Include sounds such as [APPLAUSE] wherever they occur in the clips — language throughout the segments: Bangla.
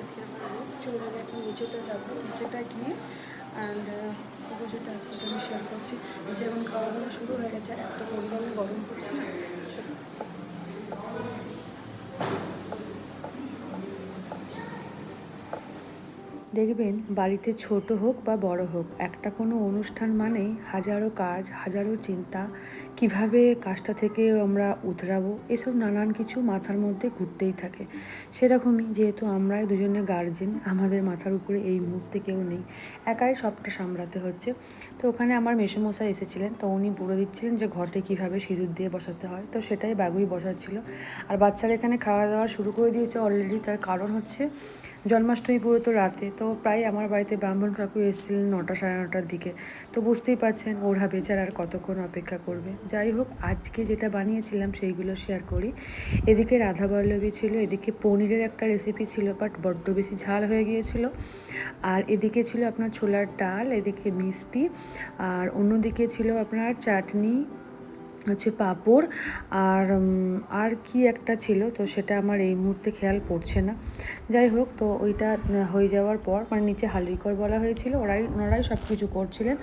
আজকের রূপ চলে যাব এখন নিচেটা যাব, নিচেটা গিয়ে অ্যান্ড পুজোটা সেটা আমি শেয়ার করছি। যেমন খাওয়া দাওয়া শুরু হয়ে গেছে, একটা পরিমাণে গরম পড়ছে না? দেখবেন বাড়িতে ছোট হোক বা বড় হোক, একটা কোনো অনুষ্ঠান মানেই হাজারো কাজ, হাজারো চিন্তা, কীভাবে কাজটা থেকে আমরা উতরাবো, এসব নানান কিছু মাথার মধ্যে ঘুরতেই থাকে। সেরকমই যেহেতু আমরাই দুজনে গার্জেন আমাদের মাথার উপরে এই মুহূর্তে কেউ নেই, একাই সবটা সামলাতে হচ্ছে। তো ওখানে আমার মেসোমশাই এসেছিলেন, তো উনি বলে দিচ্ছিলেন যে ঘটে কীভাবে সিঁদুর দিয়ে বসাতে হয়, তো সেটাই বাগুই বসাচ্ছিল। আর বাচ্চারা এখানে খাওয়া দাওয়া শুরু করে দিয়েছে অলরেডি তার কারণ হচ্ছে জন্মাষ্টমী পুরো তো রাতে, তো প্রায় আমার বাড়িতে ব্রাহ্মণ কাকু এসেছিলেন নটা সাড়ে নটার দিকে। তো বুঝতেই পারছেন ওরা বেচার আর কতক্ষণ অপেক্ষা করবে। যাই হোক, আজকে যেটা বানিয়েছিলাম সেইগুলো শেয়ার করি। এদিকে রাধা বল্লভী ছিল, এদিকে পনিরের একটা রেসিপি ছিল বাট বড্ড বেশি ঝাল হয়ে গিয়েছিল। আর এদিকে ছিল আপনার ছোলার ডাল, এদিকে মিষ্টি, আর অন্যদিকে ছিল আপনার চাটনি হচ্ছে পাঁপড় আর আর কি একটা ছিল, তো সেটা আমার এই মুহূর্তে খেয়াল পড়ছে না। যাই হোক, তো ওইটা হয়ে যাওয়ার পর মানে নিচে হালিকর বলা হয়েছিল, ওরাই, ওনারাই সব কিছু করছিলেন।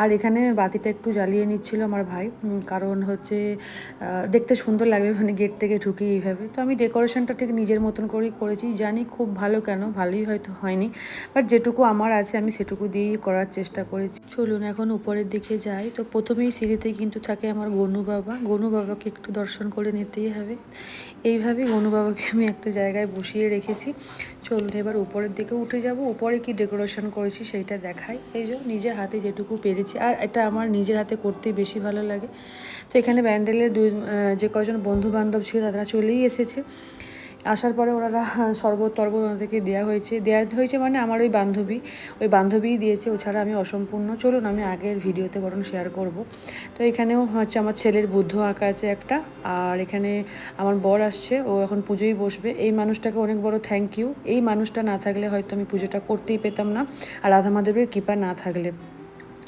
আর এখানে বাতিটা একটু জ্বালিয়ে নিচ্ছিল আমার ভাই কারণ হচ্ছে দেখতে সুন্দর লাগবে মানে গেট থেকে ঢুকি এইভাবে। তো আমি ডেকোরেশনটা ঠিক নিজের মতন করেই করেছি, জানি খুব ভালো কেন, ভালোই হয়তো হয়নি, বাট যেটুকু আমার আছে আমি সেটুকু দিয়েই করার চেষ্টা করেছি। চলুন এখন উপরের দিকে যাই, তো প্রথমেই সিঁড়িতে কিন্তু থাকে আমার গনু বাবা গনু বাবাকে একটু দর্শন করে নিতেই হবে। এইভাবেই গনু বাবাকে আমি একটা জায়গায় বসিয়ে রেখেছি। চলুন এবার উপরের দিকে উঠে যাব। উপরে কি ডেকোরেশন করেছি সেইটা দেখাই। এই জন্য নিজের হাতে যেটুকু পেরেছি। আর এটা আমার নিজের হাতে করতে বেশি ভালো লাগে। তো এখানে ব্যান্ডেলের দুই যে কজন বন্ধু বান্ধব ছিল তারা চলেই এসেছে। আসার পরে ওনারা শরবত টরবত ওনাদেরকে দেওয়া হয়েছে। দেওয়া হয়েছে মানে আমার ওই বান্ধবী, ওই বান্ধবীই দিয়েছে। ওছাড়া আমি অসম্পূর্ণ। চলুন, আমি আগের ভিডিওতে বরং শেয়ার করব। তো এখানেও হচ্ছে আমার ছেলের বুদ্ধ আঁকা আছে একটা। আর এখানে আমার বর আসছে, ও এখন পুজোই বসবে। এই মানুষটাকে অনেক বড় থ্যাংক ইউ এই মানুষটা না থাকলে হয়তো আমি পুজোটা করতেই পেতাম না। আর রাধা মাধবের কৃপা না থাকলে।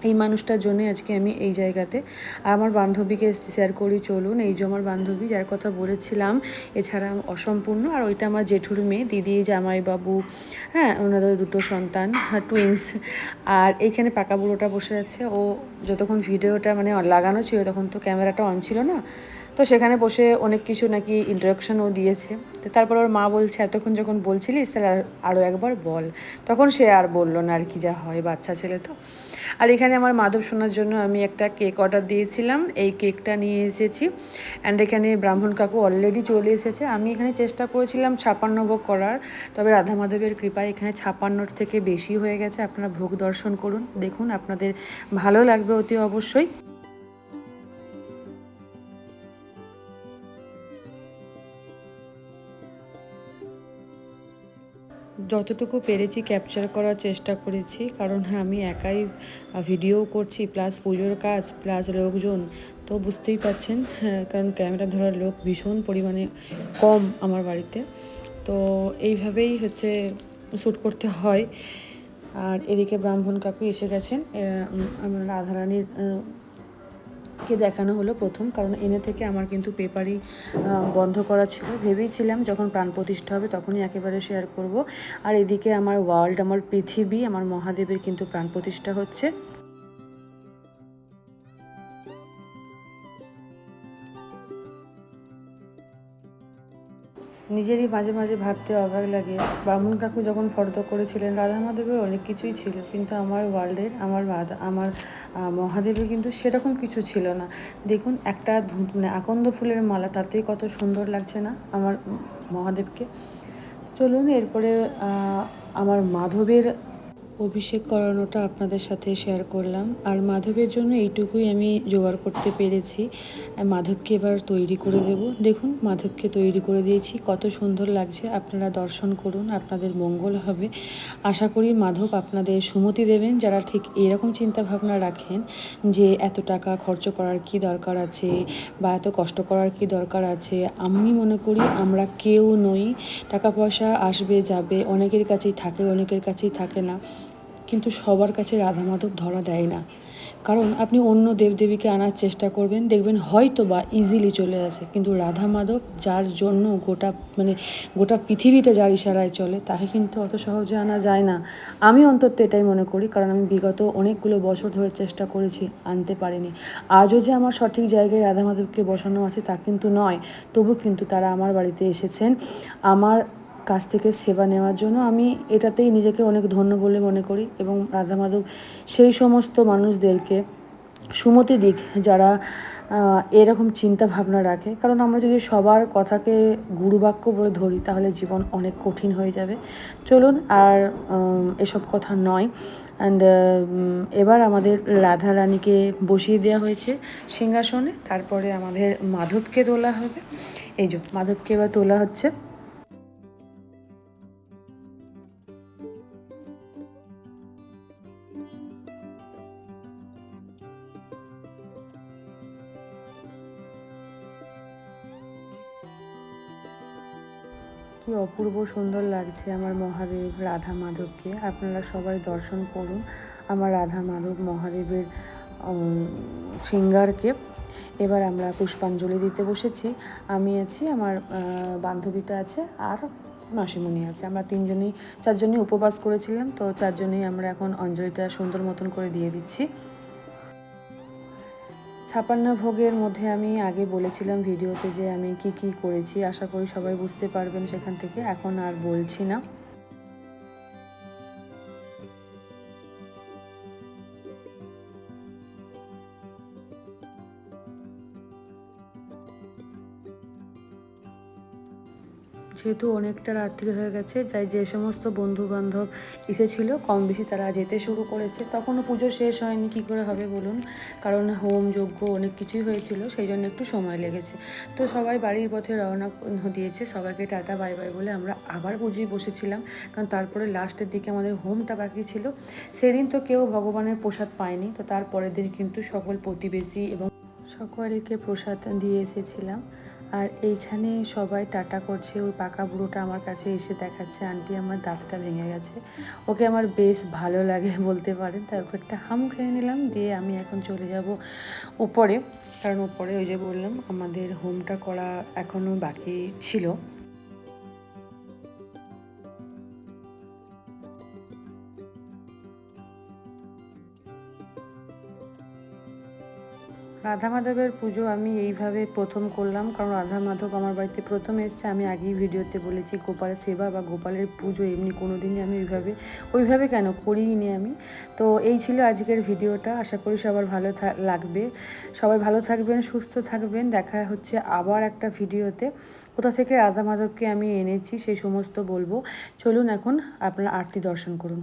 এই মানুষটার জন্যই আজকে আমি এই জায়গাতে। আর আমার বান্ধবীকে শেয়ার করি, চলুন। এই যে আমার বান্ধবী, যার কথা বলেছিলাম, এছাড়া অসম্পূর্ণ। আর ওইটা আমার জেঠুর মেয়ে, দিদি, জামাইবাবু হ্যাঁ ওনাদের দুটো সন্তান টুইন্স আর এইখানে পাকা বুড়োটা বসে আছে। ও যতক্ষণ ভিডিওটা মানে লাগানো ছিল, তখন তো ক্যামেরাটা অন ছিল না। তো সেখানে বসে অনেক কিছু নাকি ইন্টারাকশনও দিয়েছে। তো তারপর ওর মা বলছে, এতক্ষণ যখন বলছিলিস, তাহলে আর- আরও একবার বল। তখন সে আর বলল না আর কি, যা হয়, বাচ্চা ছেলে তো। আর এখানে আমার মাধব শোনার জন্য আমি একটা কেক অর্ডার দিয়েছিলাম। এই কেকটা নিয়ে এসেছি। অ্যান্ড এখানে ব্রাহ্মণ কাকু অলরেডি চলে এসেছে। আমি এখানে চেষ্টা করেছিলাম ছাপান্ন ভোগ করার। তবে রাধা মাধবের কৃপায় এখানে ছাপান্নর থেকে বেশি হয়ে গেছে। আপনারা ভোগ দর্শন করুন। দেখুন, আপনাদের ভালো লাগবে অতি অবশ্যই। যতটুকু পেরেছি ক্যাপচার করার চেষ্টা করেছি কারণ হ্যাঁ আমি একাই ভিডিও করছি প্লাস পুজোর কাজ প্লাস লোকজন তো বুঝতেই পারছেন হ্যাঁ, কারণ ক্যামেরা ধরার লোক ভীষণ পরিমাণে কম আমার বাড়িতে। তো এইভাবেই হচ্ছে শ্যুট করতে হয়। আর এদিকে ব্রাহ্মণ কাকু এসে গেছেন আমার রাধারানীর কে দেখানো হলো প্রথম, কারণ এনে থেকে আমার কিন্তু পেপারই বন্ধ করা ছিল। ভেবেইছিলাম যখন প্রাণ প্রতিষ্ঠা হবে তখনই একেবারে শেয়ার করব। আর এদিকে আমার ওয়ার্ল্ড আমার পৃথিবী, আমার মহাদেবের কিন্তু প্রাণ প্রতিষ্ঠা হচ্ছে। নিজেরই মাঝে মাঝে ভাবতে অবাক লাগে। বামুন কাকু যখন ফর্দ করেছিলেন, রাধা মাধবের অনেক কিছুই ছিল, কিন্তু আমার ওয়ার্ল্ডের আমার আমার মহাদেবের কিন্তু সেরকম কিছু ছিল না। দেখুন, একটা মানে আকন্দ ফুলের মালা, তাতেই কত সুন্দর লাগছে না আমার মহাদেবকে? চলুন, এরপরে আমার মাধবের অভিষেক করানোটা আপনাদের সাথে শেয়ার করলাম। আর মাধবের জন্য এইটুকুই আমি জোগাড় করতে পেরেছি। মাধবকে এবার তৈরি করে দেব। দেখুন, মাধবকে তৈরি করে দিয়েছি। কত সুন্দর লাগছে। আপনারা দর্শন করুন, আপনাদের মঙ্গল হবে। আশা করি মাধব আপনাদের সুমতি দেবেন। যারা ঠিক এরকম চিন্তা ভাবনা রাখেন যে এত টাকা খরচ করার কি দরকার আছে বা এত কষ্ট করার কি দরকার আছে, আমি মনে করি আমরা কেউ নই। টাকা পয়সা আসবে, যাবে, অনেকের কাছেই থাকে, অনেকের কাছেই থাকে না। কিন্তু সবার কাছে রাধা মাধব ধরা দেয় না। কারণ আপনি অন্য দেবদেবীকে আনার চেষ্টা করবেন, দেখবেন হয়তো বা ইজিলি চলে আসে। কিন্তু রাধা মাধব যার জন্য গোটা মানে গোটা পৃথিবীতে যার ইশারায় চলে, তাকে কিন্তু অত সহজে আনা যায় না। আমি অন্তত এটাই মনে করি, কারণ আমি বিগত অনেকগুলো বছর ধরে চেষ্টা করেছি, আনতে পারিনি। আজও যে আমার সঠিক জায়গায় রাধা মাধবকে বসানো আছে তা কিন্তু নয়, তবু কিন্তু তারা আমার বাড়িতে এসেছেন। আমার কাছ থেকে সেবা নেওয়ার জন্য আমি এটাতেই নিজেকে অনেক ধন্য বলে মনে করি এবং রাধা মাধব সেই সমস্ত মানুষদেরকে সুমতি দিক যারা এরকম চিন্তা ভাবনা রাখে। কারণ আমরা যদি সবার কথাকে গুরুবাক্য বলে ধরি, তাহলে জীবন অনেক কঠিন হয়ে যাবে। চলুন আর এসব কথা নয়। অ্যান্ড এবার আমাদের রাধা রানীকে বসিয়ে দেওয়া হয়েছে সিংহাসনে। তারপরে আমাদের মাধবকে তোলা হবে। এই যে, মাধবকে এবার তোলা হচ্ছে। কি অপূর্ব সুন্দর লাগছে আমার মহাদেব রাধা মাধবকে। আপনারা সবাই দর্শন করুন আমার রাধা মাধব মহাদেবের সিঙ্গারকে। এবার আমরা পুষ্পাঞ্জলি দিতে বসেছি। আমি আছি, আমার বান্ধবীটা আছে আর মাসিমণি আছে। আমরা তিনজনই, চারজনই উপবাস করেছিলাম, তো চারজনেই আমরা এখন অঞ্জলিটা সুন্দর মতন করে দিয়ে দিচ্ছি। ছাপান্ন ভোগের মধ্যে আমি আগে বলেছিলাম ভিডিওতে যে আমি কি কি করেছি, আশা করি সবাই বুঝতে পারবেন সেখান থেকে। এখন আর বলছি না। যেহেতু অনেকটা রাত্রি হয়ে গেছে তাই যে সমস্ত বন্ধু বান্ধব এসেছিল, কম বেশি তারা যেতে শুরু করেছে। তখনও পুজো শেষ হয়নি, কি করে হবে বলুন? কারণ হোম, যজ্ঞ অনেক কিছুই হয়েছিল, সেই জন্য একটু সময় লেগেছে। তো সবাই বাড়ির পথে রওনা দিয়েছে, সবাইকে টাটা, বাই বাই বলে আমরা আবার পুজোয় বসেছিলাম। কারণ তারপরে লাস্টের দিকে আমাদের হোমটা বাকি ছিল। সেদিন তো কেউ ভগবানের প্রসাদ পায়নি, তো তারপরের দিন কিন্তু সকল প্রতিবেশী এবং সকলকে প্রসাদ দিয়ে এসেছিলাম। আর এইখানে সবাই টাটা করছে। ওই পাকা বুড়োটা আমার কাছে এসে দেখাচ্ছে, আন্টি, আমার দাঁতটা ভেঙে গেছে। ওকে আমার বেশ ভালো লাগে [LAUGHS] বলতে পারেন। তাই ওকে একটা হাম খেয়ে নিলাম, দিয়ে আমি এখন চলে যাব উপরে। কারণ উপরে ওই যে বললাম, আমাদের হোমটা করা এখনও বাকি ছিল। রাধা মাধবের পুজো আমি এইভাবে প্রথম করলাম, কারণ রাধা মাধব আমার বাড়িতে প্রথম এসছে। আমি আগেই ভিডিওতে বলেছি, গোপালের সেবা বা গোপালের পুজো এমনি কোনো দিনই আমি ওইভাবে ওইভাবে কেন করিনি আমি। তো এই ছিল আজকের ভিডিওটা। আশা করি সবার ভালো লাগবে। সবাই ভালো থাকবেন, সুস্থ থাকবেন। দেখা হচ্ছে আবার একটা ভিডিওতে। কোথা থেকে রাধা মাধবকে আমি এনেছি, সেই সমস্ত বলব। চলুন এখন আপনারা আরতি দর্শন করুন।